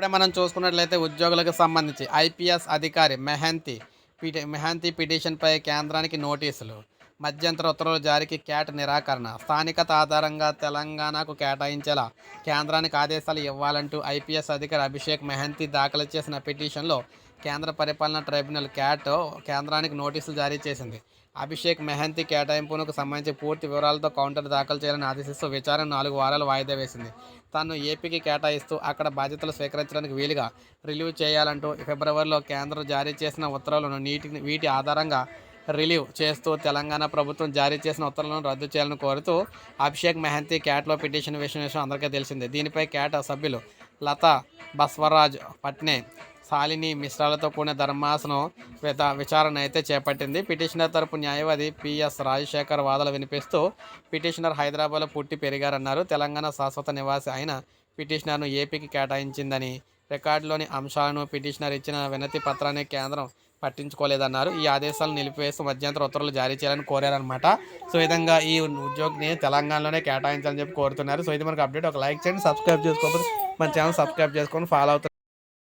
ఇప్పుడే మనం చూసుకున్నట్లయితే ఉద్యోగులకు సంబంధించి ఐపీఎస్ అధికారి మెహంతి పిటి మెహంతి పిటిషన్పై కేంద్రానికి నోటీసులు. మధ్యంతర ఉత్తర్వుల జారీకి క్యాట్ నిరాకరణ. స్థానికత ఆధారంగా తెలంగాణకు కేటాయించేలా కేంద్రానికి ఆదేశాలు ఇవ్వాలంటూ ఐపీఎస్ అధికారి అభిషేక్ మెహంతి దాఖలు చేసిన పిటిషన్లో కేంద్ర పరిపాలనా ట్రైబ్యునల్ క్యాట్ కేంద్రానికి నోటీసులు జారీ చేసింది. అభిషేక్ మెహంతి కేటాయింపునకు సంబంధించి పూర్తి వివరాలతో కౌంటర్ దాఖలు చేయాలని ఆదేశిస్తూ విచారణ నాలుగు వారాలు వాయిదా వేసింది. తాను ఏపీకి కేటాయిస్తూ అక్కడ బాధ్యతలు స్వీకరించడానికి వీలుగా రిలీవ్ చేయాలంటూ ఫిబ్రవరిలో కేంద్రం జారీ చేసిన ఉత్తర్వులను నీటిని వీటి ఆధారంగా రిలీవ్ చేస్తూ తెలంగాణ ప్రభుత్వం జారీ చేసిన ఉత్తర్వులను రద్దు చేయాలని కోరుతూ అభిషేక్ మెహంతి క్యాట్లో పిటిషన్ వేసిన విషయం అందరికీ తెలిసిందే. దీనిపై క్యాట్ సభ్యులు లతా బస్వరాజ్ పట్నే శాలిని మిశ్రాలతో కూడిన ధర్మాసనం విత విచారణ అయితే చేపట్టింది. పిటిషనర్ తరపు న్యాయవాది పిఎస్ రాజశేఖర్ వాదనలు వినిపిస్తూ పిటిషనర్ హైదరాబాద్లో పుట్టి పెరిగారన్నారు. తెలంగాణ శాశ్వత నివాసి అయిన పిటిషనర్ను ఏపీకి కేటాయించిందని రికార్డులోని అంశాలను పిటిషనర్ ఇచ్చిన వినతి పత్రాన్ని కేంద్రం పట్టించుకోలేదన్నారు. ఈ ఆదేశాలను నిలిపివేస్తూ మధ్యంతర ఉత్తర్వులు జారీ చేయాలని కోరారనమాట సో విధంగా ఈ ఉద్యోగిని తెలంగాణలోనే కేటాయించాలని చెప్పి కోరుతున్నారు. సో ఇది మనకు అప్డేట్. ఒక లైక్ చేయండి సబ్స్క్రైబ్ చేసుకోకపోతే మన ఛానల్ సబ్స్క్రైబ్ చేసుకొని ఫాలో అవుతుంది